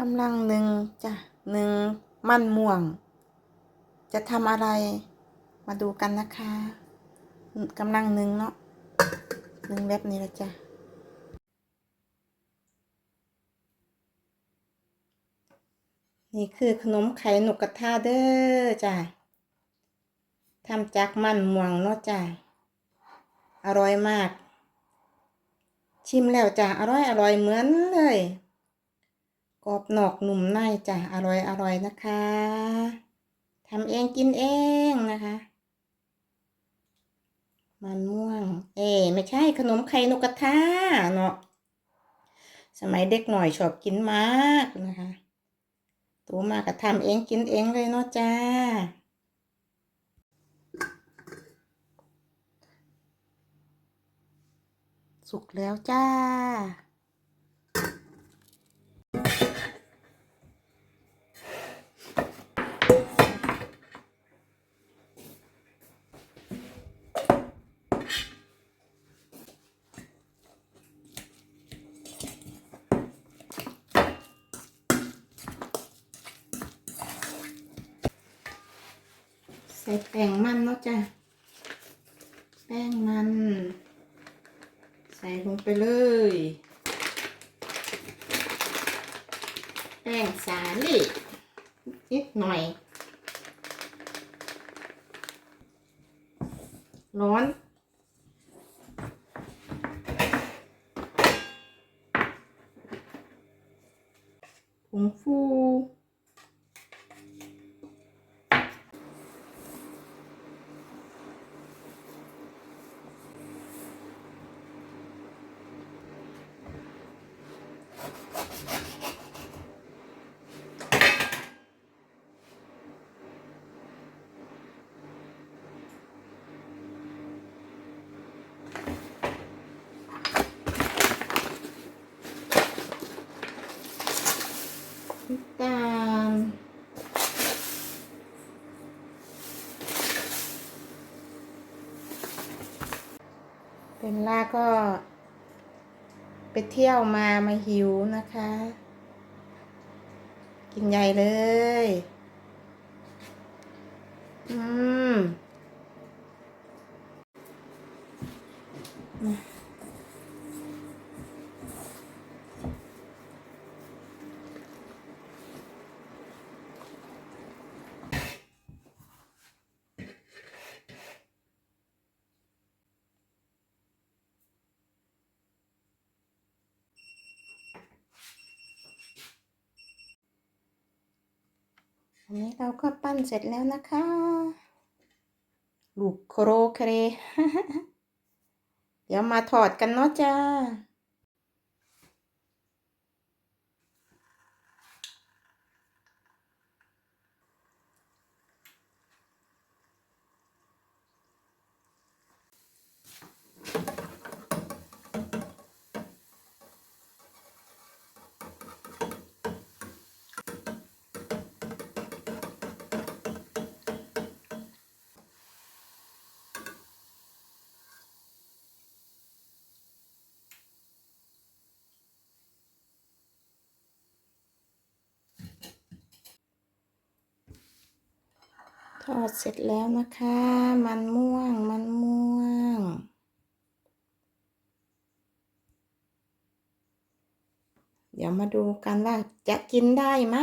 กำลังหนึ่งจ้ะหนึ่งมันม่วง จะทำอะไร มาดูกันนะคะกำลังหนึ่งเนาะหนึ่งแบบนี้ละจ้ะนี่คือขนมไข่นกกระทาเด้อจ้ะทำจากมันม่วงเนาะจ้ะอร่อยมาก ชิมแล้วจ้ะอร่อยอร่อยเหมือนเลย กรอบนอกหนุ่มในจ้ะอร่อยอร่อยนะคะทำเองกินเองนะคะ มันม่วง เอ้ไม่ใช่ขนมไข่นกกระทาเนาะสมัยเด็กหน่อยชอบกินมากนะคะตัวมากก็ทำเองกินเองเลยเนาะจ้าสุกแล้วจ้า ใส่แป้งมันเนาะจ้ะ แป้งมัน ใส่ลงไปเลย แป้งสาลี่นิดหน่อย ร้อนผงฟู น้ำตาลเป็นล่าก็ ไปเที่ยวมามาหิวนะคะ กินใหญ่เลย อืม อันนี้เราก็ปั้นเสร็จแล้วนะคะ ลูกโครเครเดี๋ยวมาถอดกันเนาะจ้า ทอดเสร็จแล้วนะคะ มันม่วง มันม่วง เดี๋ยวมาดูกันว่าจะกินได้ไหม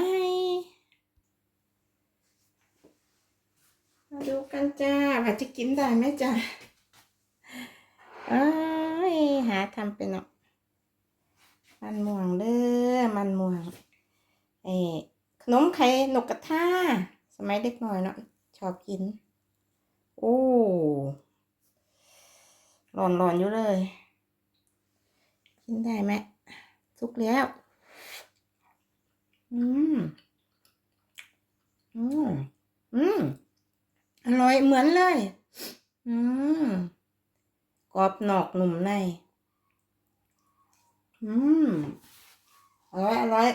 มาดูกันจ้าว่าจะกินได้ไหมจ้าเอ้ยหาทำเป็นเนาะมันม่วงเด้อ มันม่วง เอ้ขนมไข่นกกระทาสมัยเด็กหน่อยเนาะ ชอบกิน โอ้ร้อนร้อนอยู่เลย กินได้ไหมสุกแล้ว อืม อืม อืม อร่อยเหมือนเลย อืม กรอบนอกหนุ่มใน อืม อร่อย อร่อย